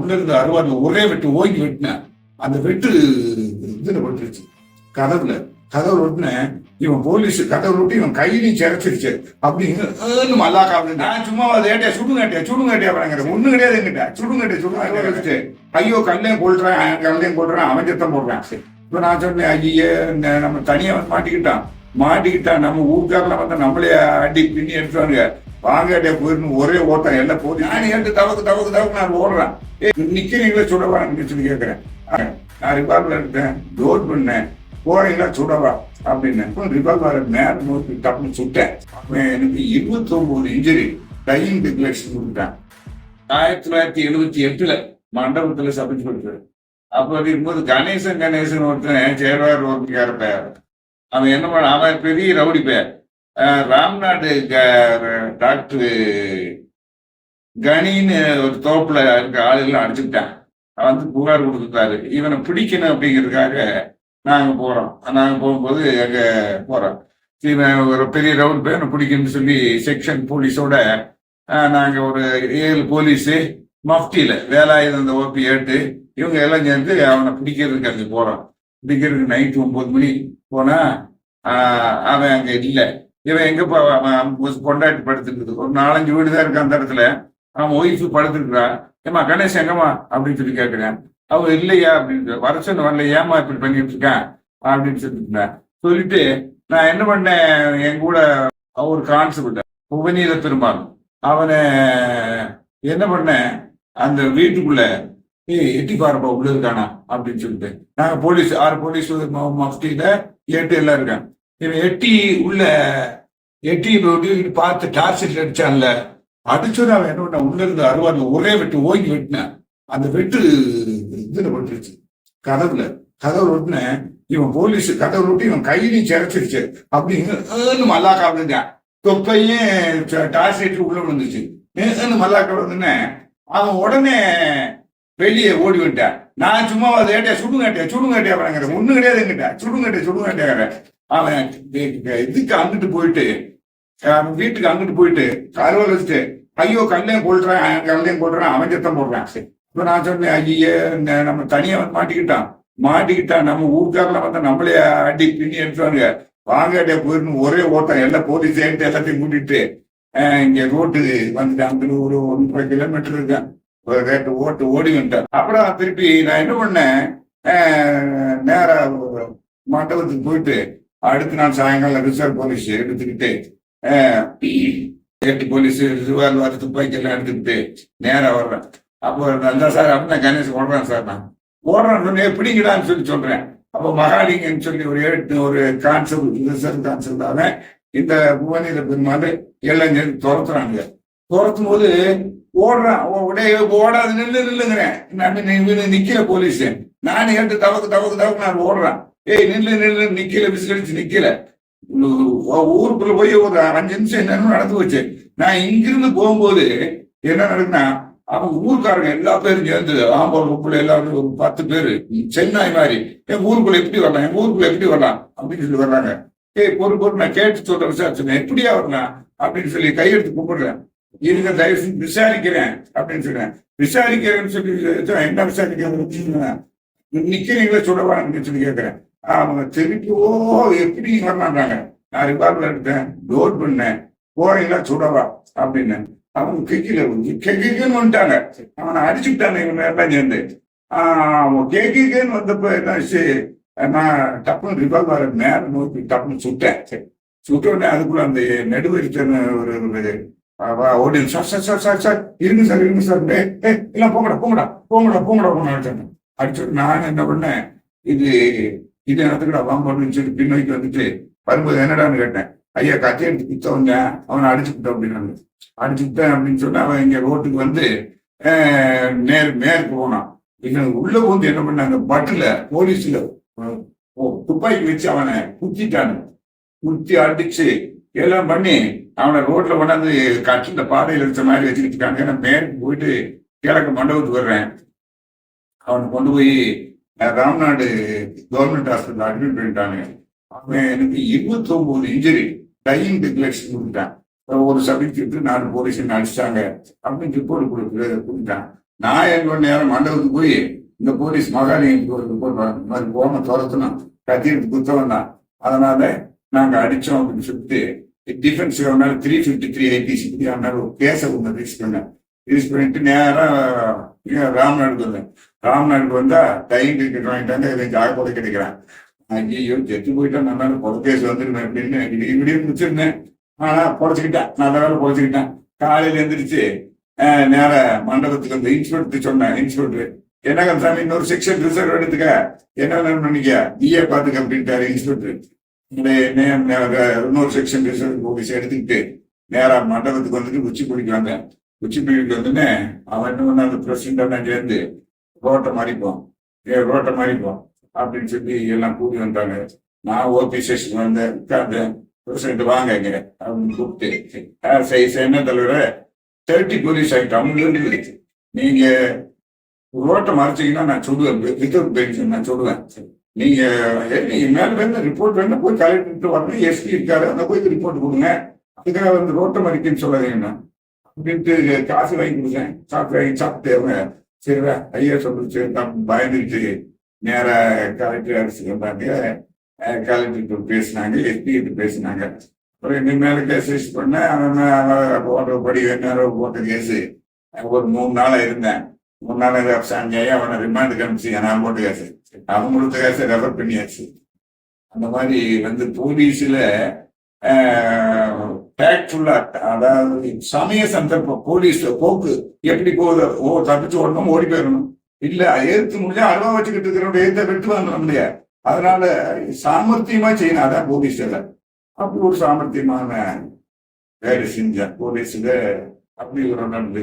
உள்ள இருந்த அருவாள் ஒரே வெட்டு ஓங்கி வெட்டினேன் அந்த வெட்டு இதுல பட்டுருச்சு கதவுல. கதவு விட்டுனேன் இவன் போலீஸ் கதவு விட்டு இவன் கையிலையும் சிறச்சிருச்சு. அப்படின்னு மல்லாக்கா அப்படின்னு நான் சும்மா அதை ஏட்டியா சுடுங்கட்டியா சுடுங்கட்டியா அப்படிங்கிற ஒண்ணு கிடையாது என்கிட்ட. சுடுங்கட்டியா சுடுங்க வச்சுட்டு ஐயோ கல்லையும் கொள்றேன் கல்லையும் கொள்றேன் அவன் சத்தம் போடுறான். இப்ப நான் சொன்னேன் ஐயே நம்ம தனியா வந்து மாட்டிக்கிட்டான். மாட்டிக்கிட்டான் நம்ம ஊருக்காரில் வந்து நம்மளே அடி பின்னி எடுத்துவாங்க வாங்கடே போயிருந்து ஒரே ஓட்டம் எல்லாம் போகுது. நான் ஏட்டு தவக்கு தவக்கு தவக்கு நான் ஓடுறேன். ஏ நிக்கிறீங்களா சுடவான்னு சொல்லி கேட்கிறேன் நான் ரிவால்வர் எடுத்தேன் டோர் பண்ணேன் போறீங்களா சுடவா அப்படின்னு. ரிவால்வர் மேல நோக்கி டப்புன்னு சுட்டேன். அவன் எனக்கு இருபத்தி ஒன்பது இன்ஜுரி டையிங் டிக்ளேஷன் கொடுத்தேன் ஆயிரத்தி தொள்ளாயிரத்தி எழுபத்தி எட்டுல மண்டபத்துல சபிச்சு கொடுத்தேன் அப்ப இருக்கும்போது கணேசன் கணேசன் ஒருத்தன் சேர்வார் ஒருத்தர் பேர் அவன் என்ன பண்ண அவன் பெரிய ரவுடி பேர் ராம்நாடு க- கனின்னு ஒரு தோப்புல இருக்க ஆளுகளை அடிச்சுக்கிட்டான் அவன் வந்து புகார் கொடுத்துட்டாரு. இவனை பிடிக்கணும் அப்படிங்கிறதுக்காக நாங்க போறோம். நாங்க போகும்போது அங்க போறோம். இவன் ஒரு பெரிய ரவுண்ட் பேர் பிடிக்கணும்னு சொல்லி செக்ஷன் போலீஸோட நாங்கள் நாங்க ஒரு ஏழு போலீஸு மஃப்டியில வேலாயுதம் அந்த ஓபி ஏட்டு இவங்க எல்லாம் சேர்ந்து அவனை பிடிக்கிறதுக்கு அங்கே போறோம். பிடிக்கிறதுக்கு நைட்டு ஒன்பது மணி போனா அவன் அங்க இல்லை. இவன் எங்க போ- கொண்டாட்டி படுத்துருக்குது ஒரு நாலஞ்சு வீடு தான் இருக்கு அந்த இடத்துல அவன் ஒய்ஃபு படுத்துருக்குறா ஏமா கணேஷ் எங்கம்மா அப்படின்னு சொல்லி கேட்கிறேன் அவ இல்லையா அப்படின்னு வர சொன்ன வரல ஏமா இப்படி பண்ணிட்டு இருக்கேன் அப்படின்னு சொல்லிட்டு சொல்லிட்டு நான் என்ன பண்ணேன் என் கூட ஒரு கான்செப்ட் உபநீத பெருமாள் அவனை என்ன பண்ணேன் அந்த வீட்டுக்குள்ள ஏய் எட்டி பாருப்பா உள்ள இருக்கானா அப்படின்னு சொல்லிட்டு நாங்க போலீஸ் ஆறு போலீஸ் மஃப்டியில எட்டு எல்லாம் இருக்கான் இவன் எட்டி உள்ள எட்டி போட்டு பார்த்து டார்ச்சர் அடிச்சான்ல. அடிச்சோன்னு அவன் என்ன பண்ண உள்ள இருந்து அருவாள் ஒரே வெட்டு ஓங்கி வெட்டினேன். அந்த வெட்டு இதுல போட்டுருச்சு கதவுல. கதவு ஒட்டின இவன் போலீஸ் கதவு ஒட்டி இவன் கையிலையும் சிறச்சிருச்சு. அப்படின்னு மல்லாக்கா விழுந்தான் தொப்பையும் டார்ச்சர் உள்ள விழுந்துச்சு ஏன்னு மல்லாக்கா விழுந்துனே அவன் உடனே வெளியே ஓடி விட்டான் நான் சும்மா அதை ஏட்டியா சுடுங்காட்டியா சுடுங்கட்டியா அப்படிங்கிற ஒண்ணு கிடையாது என்கிட்ட சுடுங்கட்டியா சுடுங்கட்டியா அவன் இதுக்கு அங்கிட்டு போயிட்டு வீட்டுக்கு அங்கிட்டு போயிட்டு கருவல் வச்சுட்டு ஐயோ கல்லையும் கொள்றேன் கல்லையும் கொள்றேன் அவன் சத்தம் போடுறான் இப்ப நான் சொன்னேன் ஐயே நம்ம தனியா வந்து மாட்டிக்கிட்டான். மாட்டிக்கிட்டான் நம்ம ஊருக்காரில் வந்து நம்மளே அடி பின்னி எடுத்துவாங்க வாங்காட்டியா போயிருந்து ஒரே ஓட்டம் எல்லாம் போலீஸ் ஏன்ட்டு எல்லாத்தையும் கூட்டிட்டு இங்க ரோட்டு வந்துட்டு அந்த ஒரு ஒன்றரை கிலோமீட்டர் இருக்கேன் ஒரு ரேட்டு ஓட்டு ஓடி வந்துட்டேன். அப்புறம் திருப்பி நான் என்ன பண்ணேன் நேர மண்டபத்துக்கு போயிட்டு அடுத்து நான் சாயங்காலம் ரிசர்வ் போலீஸ் எடுத்துக்கிட்டு எட்டு போலீஸ் ரிவால்வர் துப்பாக்கி எல்லாம் எடுத்துக்கிட்டு நேரா வர்றேன். அப்போ நல்லா சார் அப்படின்னா கணேஷ் ஓடுறேன் சார் நான். ஓடுறேன் சொன்னே சொல்லி சொல்றேன். அப்போ மகாலிங்கன்னு சொல்லி ஒரு எட்டு ஒரு கான்செப்ட் ரிசர்வ் கான்செப்ட் அவன் இந்த புவனில பெருமாள் எல்லாம் சேர்ந்து துரத்துறாங்க துரத்தும் போது ஓடுறான் உடைய ஓடாது நில்லு நில்லுங்கிறேன். நான் நிக்கல போலீஸ் நான் கேட்டு தவக்கு தவக்கு தவக்கு நான் ஓடுறான். ஏய் நில்லு நில்லு நிக்கல விசிலடிச்சு நிக்கல. ஊருக்குள்ள போய் ஒரு அஞ்சு நிமிஷம் என்னன்னு நடந்து போச்சு. நான் இங்கிருந்து போகும்போது என்ன நடக்குன்னா அப்ப ஊருக்காரங்க எல்லா பேரும் சேர்ந்து ஆம்பூர் உப்புல எல்லாரும் ஒரு பத்து பேரு சென்னாய் மாதிரி என் ஊருக்குள்ள எப்படி வரலாம் என் ஊருக்குள்ள எப்படி வரலாம் அப்படின்னு சொல்லி வர்றாங்க. ஏய் பொறு பொறு நான் கேட்டு சொல்றேன் விசாரிச்சுனேன் எப்படியா வரலாம் அப்படின்னு சொல்லி கையெடுத்து கும்பிடுறேன். இருங்க தயவு விசாரிக்கிறேன் அப்படின்னு சொல்றேன். விசாரிக்கிறேன்னு சொல்லி என்ன விசாரிக்கிறேன் நிக்கிறீங்களே சுடவான்னு சொல்லி கேட்கிறேன். அவங்க திருப்பியோ ஓ எப்படி வரலான்றாங்க நான் ரிவால்வர் எடுத்தேன் லோட் பண்ணேன் போறீங்களா சுடவா அப்படின்னு. அவங்க கெக்கில கெக்கின்னு வந்துட்டாங்க. அவனை அடிச்சுட்டாங்க இவங்க எல்லாம் சேர்ந்து. ஆஹ் அவன் கேக்கின்னு வந்தப்ப என்ன ஆச்சு, நான் டப்புன்னு ரிவால்வர் மேல நோக்கி டப்புன்னு சுட்டேன். சுட்ட உடனே அதுக்குள்ள அந்த நெடுவரித்தன் ஒரு ஓடி sir sir sir sir sir. இருங்க சார் இருங்க சார். ஏய், எல்லாம் போங்கடா போங்கடா போங்கடா போங்கடா போங்கடா அடிச்சாங்க அடிச்சுட்டு நான் என்ன பண்ணேன்? இது இது இடத்துக்குடா வாங்கணும்னு சொல்லி பின்னோக்கி வந்துட்டு வரும்போது என்னடான்னு கேட்டேன். ஐயா கத்தி எடுத்து குத்தவங்க அவனை அடிச்சுக்கிட்டோம் அப்படின்னு அடிச்சுக்கிட்டேன் அப்படின்னு சொன்னா அவன் இங்க ரோட்டுக்கு வந்து நேர் மேற்கு போனான். இவன் உள்ள வந்து என்ன பண்ணாங்க? பட்டுல போலீஸ்ல ஓ, துப்பாக்கி வச்சு அவனை குத்திட்டானு குத்தி அடிச்சு எல்லாம் பண்ணி அவனை ரோட்ல கொண்டாந்து கட்டில பாதையில் இருந்த மாதிரி வச்சுக்கிட்டு இருக்காங்க. நான் மேற்கு போயிட்டு கிழக்கு மண்டபத்துக்கு வர்றேன். அவனை கொண்டு போய் ராம்நாடு கவர்மெண்ட் ஹாஸ்பிட்டல் அட்மிட் பண்ணிட்டாங்க அவன் எனக்கு இருபத்தி ஒன்பது இன்ஜுரி டையிங் டிக்ளேஷன் கொடுத்துட்டான் ஒரு சப்ஜெக்ட் நாலு போலீஸ் அடிச்சிட்டாங்க. அப்படின்னு ரிப்போர்ட் கொடுத்து கொடுத்துட்டான். நான் எங்களோட நேரம் மண்டபத்துக்கு போய் இந்த போலீஸ் மகாலிங்க போடுறாங்க மாதிரி போன துரத்தணும் கத்திட்டு குத்தவன் தான் அதனால நாங்க அடிச்சோம் அப்படின்னு சொல்லிட்டு டிஃபென்ஸ் அவனால த்ரீ ஃபிஃப்டி த்ரீ ஐபிசி அவனால ஒரு கேஸை ஒன்று ரிஜிஸ்ட் பண்ணேன். ரீஸ் பண்ணிட்டு நேரம் ராம்நாடுக்கு வந்தேன். ராம்நாடுக்கு வந்தா டைம் டிக்கெட் வாங்கிட்டாங்க இதை ஜாக கிடைக்கிறேன். ஐயோ செத்து போயிட்டா நல்லா பொது கேஸ் வந்துருந்தேன் அப்படின்னு இப்படியே முடிச்சிருந்தேன். ஆனா குறைச்சிக்கிட்டேன் நல்ல வேலை பொழைச்சிக்கிட்டேன். காலையில எந்திரிச்சு நேர மண்டபத்துக்கு வந்து இன்ஸ்பெக்டர் சொன்னேன். இன்ஸ்பெக்டர் என்ன கந்தசாமி இன்னொரு செக்ஷன் ரிசர்வ் எடுத்துக்க. என்ன வேணும் பண்ணிக்க நீயே பாத்துக்க அப்படின்ட்டாரு இன்ஸ்பெக்டர் இன்னொரு செக்ஷன் ரிசர்வ் போலீஸ் எடுத்துக்கிட்டு நேரா மண்டபத்துக்கு வந்துட்டு உச்சி பிடிக்கு வந்தேன். உச்சி பிடிக்க வந்துன்னு அவன் என்ன பண்ண அந்த பிரசிடண்ட் சேர்ந்து ரோட்டை மாறிப்போம். ஏ ரோட்டை மாறிப்போம் அப்படின்னு சொல்லி எல்லாம் கூட்டி வந்தாங்க. நான் ஓபி ஸ்டேஷன் வந்தேன் உட்கார்ந்தேன். பிரசிடண்ட் வாங்க இங்க அப்படின்னு கூப்பிட்டு சரி சரி, என்ன தலைவர? தேர்ட்டி போலீஸ் ஆகிட்டு அவங்க நீங்க ரோட்டை மறைச்சீங்கன்னா நான் சொல்லுவேன். வித்தவுட் பென்ஷன் நான் சொல்லுவேன். நீங்க ஏ, நீங்க மேல வேணும் ரிப்போர்ட் வேணும் போய் கலெக்டர் வரணும். எஸ்பி இருக்காரு அந்த போய் ரிப்போர்ட் கொடுங்க. அதுக்காக வந்து ரோட்டை மறிக்கன்னு சொல்லாதீங்கண்ணா அப்படின்ட்டு காசு வாங்கி கொடுத்தேன். சாப்பிட்டு வாங்கி சாப்பிட்டு அவங்க ஐயா சொல்லிச்சு பயந்துட்டு நேரா கலெக்டர் அரசு வந்தாங்க. கலெக்டர் பேசினாங்க எஸ்பி கிட்ட பேசினாங்க. அப்புறம் இனிமேல கேஸ் ரிஜிஸ்டர் பண்ண அவன் போட்ட படி வேணும் போட்ட கேஸ் ஒரு மூணு நாளா இருந்தேன். மூணு நாள் அவனை ரிமாண்டுக்கு அனுப்பிச்சு நான் போட்டு காசு அவன் கொடுத்த கேஸை ரெஃபர் பண்ணியாச்சு. அந்த மாதிரி வந்து போலீஸ்ல டேக்ட்ஃபுல்லா அதாவது சமய சந்தர்ப்பம் போலீஸ் போக்கு எப்படி போகுது? ஓ தப்பிச்சு ஓடணும் ஓடி போயிடணும். இல்ல எடுத்து முடிஞ்சா அருவா வச்சுக்கிட்டு இருக்கிறவங்க எந்த வெட்டு வந்துட முடியாது. அதனால சாமர்த்தியமா செய்யணும். அதான் போலீஸ் அப்படி ஒரு சாமர்த்தியமான வேலை செஞ்சேன். போலீஸ்ல அப்படி ஒரு நடந்து